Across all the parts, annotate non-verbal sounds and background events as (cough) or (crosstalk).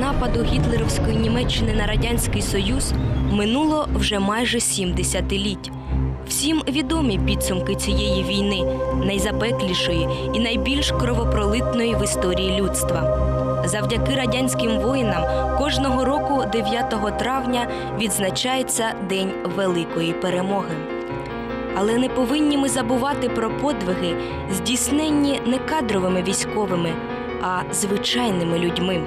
нападу гітлерівської Німеччини на радянський союз минуло вже майже сім десятиліть. Всім відомі підсумки цієї війни, найзапеклішої і найбільш кровопролитної в історії людства. Завдяки радянським воїнам кожного року 9 травня відзначається День Великої перемоги. Але не повинні ми забувати про подвиги, здійсненні не кадровими військовими, а звичайними людьми.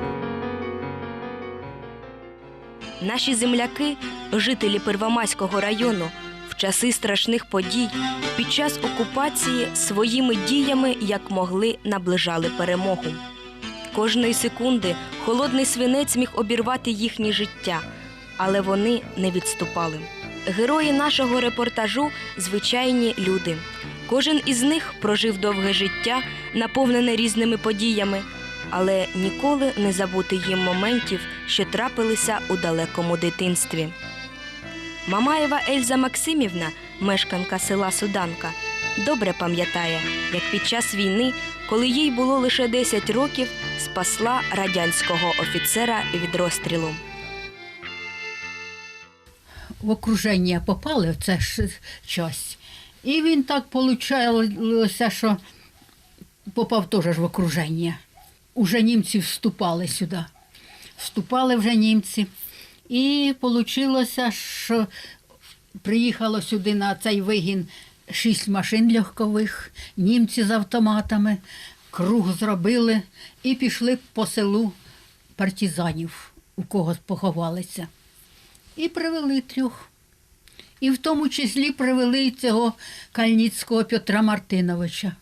Наші земляки, жителі Первомайського району, в часи страшних подій під час окупації своїми діями як могли наближали перемогу. Кожної секунди холодний свинець міг обірвати їхнє життя, але вони не відступали. Герої нашого репортажу звичайні люди. Кожен із них прожив довге життя, наповнене різними подіями, але ніколи не забути їм моментів, що трапилися у далекому дитинстві. Мамаєва Ельза Максимівна, мешканка села Суданка, добре пам'ятає, як під час війни, коли їй було лише 10 років, спасла радянського офіцера від розстрілу. в окруження попали в це ж час. І він так получалося, що попав теж в окруження. Уже німці вступали сюди. Вступали вже німці. І вийшло, що приїхало сюди на цей вигін шість машин легкових, німці з автоматами, круг зробили і пішли по селу партизанів, у кого поховалися. І привели трьох. І в тому числі привели цього Кальніцького Петра Мартиновича.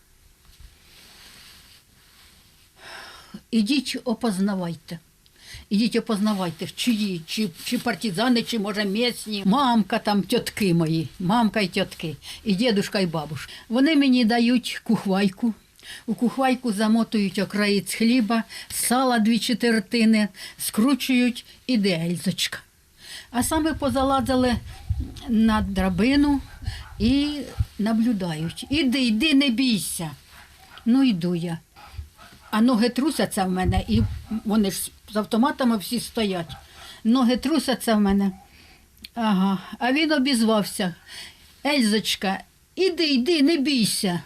Ідіть опознавайте. Ідіть опознавайте, чиї, чи, чи партизани, чи може місні. Мамка там, тітки мої, мамка і тітки, і дідушка, і бабушка. Вони мені дають кухвайку. У кухвайку замотують окраєць хліба, сала дві четвертини, скручують і дельзочка. А саме позаладили на драбину і наблюдають. Іди, йди, не бійся. Ну, йду я. А ноги трусяться в мене, і вони ж з автоматами всі стоять. Ноги трусяться в мене. Ага. А він обізвався. Ельзочка, іди, йди, не бійся.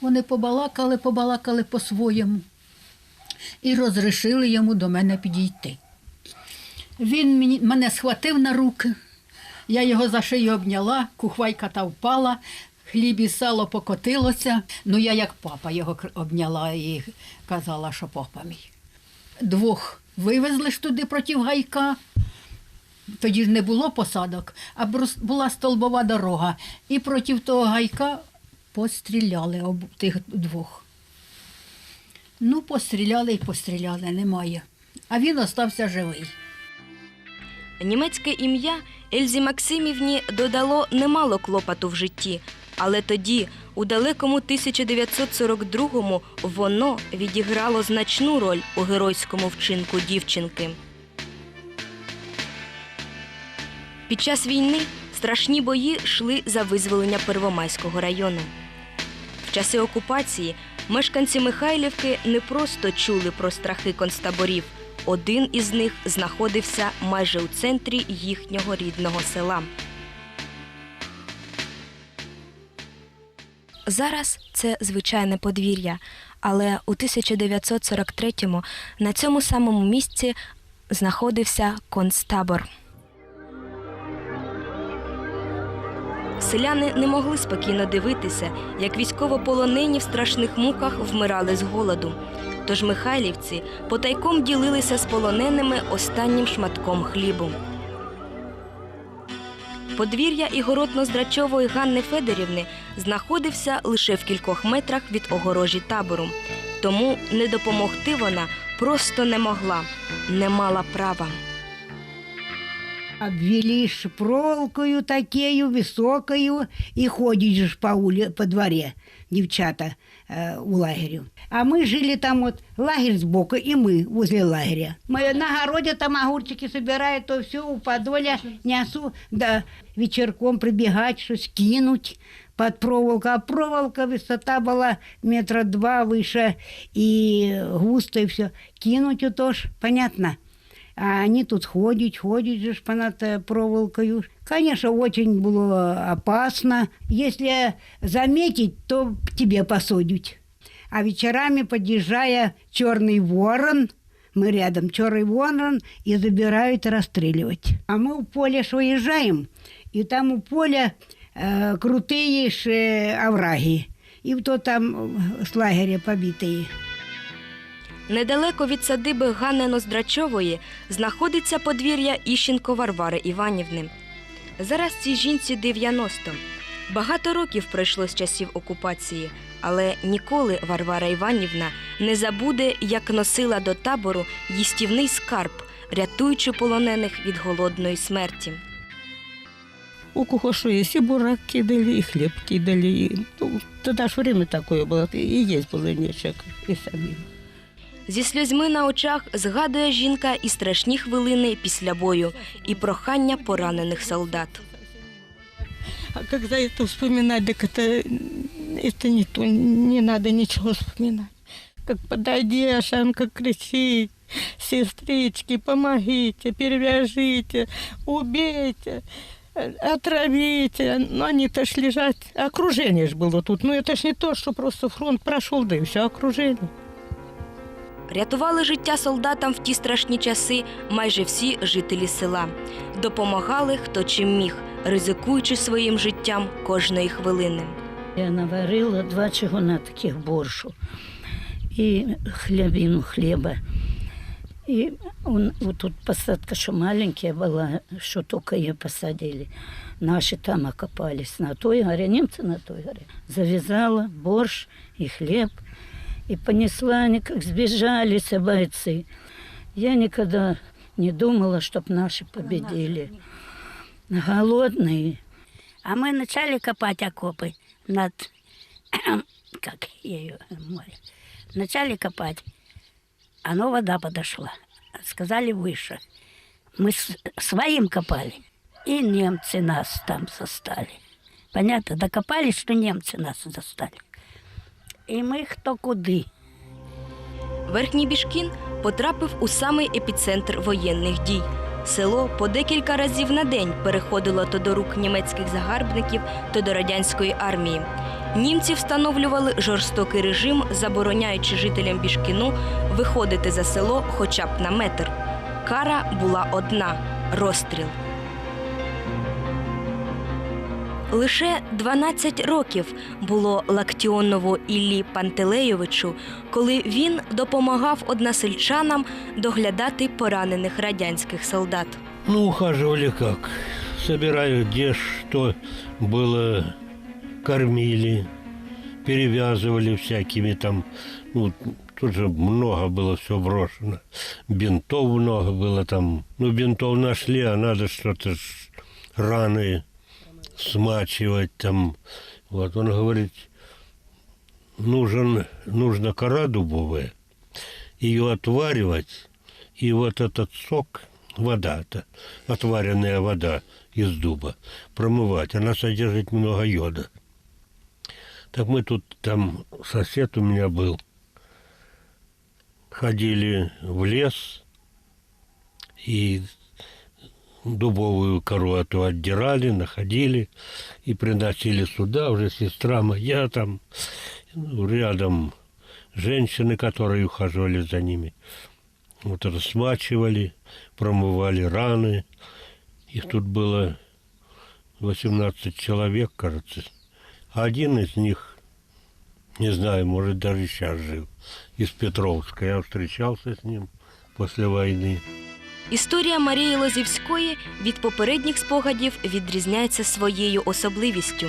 Вони побалакали, побалакали по-своєму і розрішили йому до мене підійти. Він мені, мене схватив на руки, я його за шию обняла, кухвайка та впала, хліб і сало покотилося. Ну, я як папа його обняла і казала, що папа мій. Двох вивезли ж туди проти гайка. Тоді ж не було посадок, а була столбова дорога. І проти того гайка постріляли об тих двох. Ну, постріляли і постріляли, немає. А він остався живий. Німецьке ім'я Ельзі Максимівні додало немало клопоту в житті, але тоді, у далекому 1942-му, воно відіграло значну роль у геройському вчинку дівчинки. Під час війни страшні бої йшли за визволення Первомайського району. В часи окупації мешканці Михайлівки не просто чули про страхи концтаборів. Один із них знаходився майже у центрі їхнього рідного села. Зараз це звичайне подвір'я, але у 1943-му на цьому самому місці знаходився концтабор. Селяни не могли спокійно дивитися, як військовополонені в страшних муках вмирали з голоду. Тож михайлівці потайком ділилися з полоненими останнім шматком хлібу. Подвір'я ігородно-здрачової Ганни Федорівни знаходився лише в кількох метрах від огорожі табору. Тому не допомогти вона просто не могла, не мала права Обвели ж проволокою такею высокою и ходить же ж по, ули... по дворе девчата э, у лагерю. А мы жили там вот лагерь сбоку, и мы возле лагеря. Мы на огороде там огурчики собирают, то все у подоля несу, да вечерком прибегать, что скинуть. под проволоку, а проволока высота была метра два выше, и густо, и все. Кинуть то ж, понятно. А они тут ходят, ходят же ж понад э, проволокою. Конечно, очень было опасно. Если заметить, то к тебе посадят. А вечерами, подъезжая, черный ворон, мы рядом, черный ворон, и забирают расстреливать. А мы у поля ж выезжаем, и там у поля э, крутые ж, э, овраги. И то там э, с лагеря побитые. Недалеко від садиби Ганни Ноздрачової знаходиться подвір'я Іщенко Варвари Іванівни. Зараз цій жінці 90. Багато років пройшло з часів окупації, але ніколи Варвара Іванівна не забуде, як носила до табору їстівний скарб, рятуючи полонених від голодної смерті. У кого что есть, и бурак кидали, и хлеб кидали. Ну, тогда ж время такое было, и есть было нечего, и самим. Зі сльозьми на очах згадує жінка і страшні хвилини після бою, і прохання поранених солдат. А когда это вспоминать, так это, это не то, не надо ничего вспоминать. Как подойдешь, он как кричит, сестрички, помогите, перевяжите, убейте, э, отравите. Но они-то ж лежат, окружение ж было тут. Ну это ж не то, что просто фронт прошел, да и все окружение. Рятували життя солдатам в ті страшні часи майже всі жителі села. Допомагали хто чим міг, ризикуючи своїм життям кожної хвилини. Я наварила два чугуна таких боршу и хлебину хлеба. И тут посадка, что маленькая была, что только ее посадили. Наши там окопались на той горе, немцы на той горе. Завязала борщ и хлеб. И понесла они, как сбежались бойцы. Я никогда не думала, чтоб наши победили. Голодные. А мы начали копать окопы над... (coughs) Как ее море. Начали копать. А ну вода подошла. Сказали выше. Мы с- своим копали. И немцы нас там застали. Понятно? Докопались, что немцы нас застали. І ми хто куди. Верхній Бішкін потрапив у самий епіцентр воєнних дій. Село по декілька разів на день переходило то до рук німецьких загарбників, то до радянської армії. Німці встановлювали жорстокий режим, забороняючи жителям Бішкіну виходити за село хоча б на метр. Кара була одна розстріл. Лише 12 років було Лактіонову Іллі Пантелейовичу, коли він допомагав односельчанам доглядати поранених радянських солдат. Ну, ухаживали как. Собирали где что было, кормили, перевязывали всякими там. Ну, тут же много было все брошено. Бинтов много было там. Ну, бинтов нашли, а надо что-то ж раны Смачивать там. Вот он говорит, нужен, нужна кора дубовая, ее отваривать, и вот этот сок, вода, это отваренная вода из дуба, промывать. Она содержит много йода. Так мы тут, там сосед у меня был, ходили в лес и дубовую кору эту отдирали, находили и приносили сюда. Уже сестра моя там, ну, рядом женщины, которые ухаживали за ними. Вот рассмачивали, промывали раны. Их тут было 18 человек, кажется. А один из них, не знаю, может, даже сейчас жив, из Петровска. Я встречался с ним после войны. Історія Марії Лозівської від попередніх спогадів відрізняється своєю особливістю.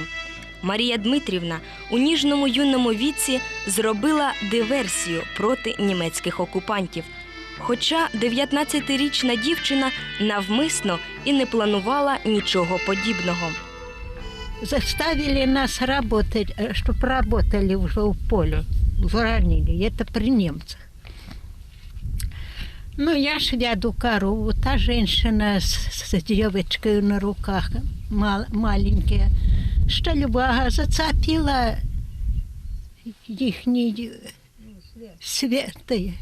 Марія Дмитрівна у ніжному юному віці зробила диверсію проти німецьких окупантів. Хоча 19-річна дівчина навмисно і не планувала нічого подібного. заставили нас работать, чтобы работали уже в поле, заранили, это при немцах. Ну, я ж ряду корову, та женщина с, с девочкой на руках, мал- маленькая, Штальбага зацепила їхні святи.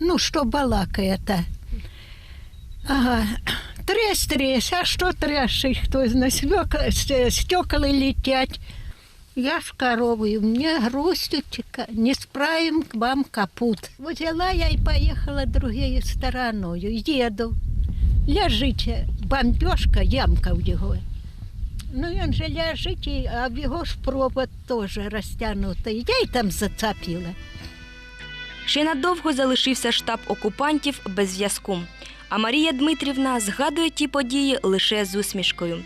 Ну, що балакає-то. Ага. Трес, трес, а що трясший, хто знає, стекла летять. Я ж коровою, мне грустью не справим вам капут. Взяла я и поехала другой стороною, еду. Ляжить, бомбежка, ямка в його. Ну, він же ляжить, а в його ж провод теж розтягнутий. Я й там зацепила. Ще надовго залишився штаб окупантів без зв'язку. А Марія Дмитрівна згадує ті події лише з усмішкою.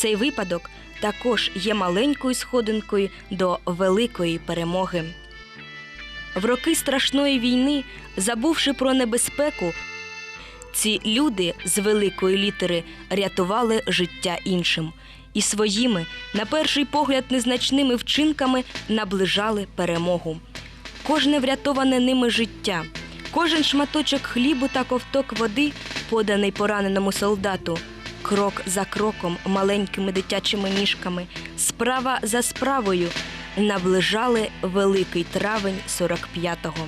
Цей випадок також є маленькою сходинкою до великої перемоги. В роки страшної війни, забувши про небезпеку, ці люди з великої літери рятували життя іншим і своїми, на перший погляд, незначними вчинками наближали перемогу. Кожне врятоване ними життя, кожен шматочок хлібу та ковток води, поданий пораненому солдату, крок за кроком, маленькими дитячими ніжками, справа за справою наближали великий травень 45-го.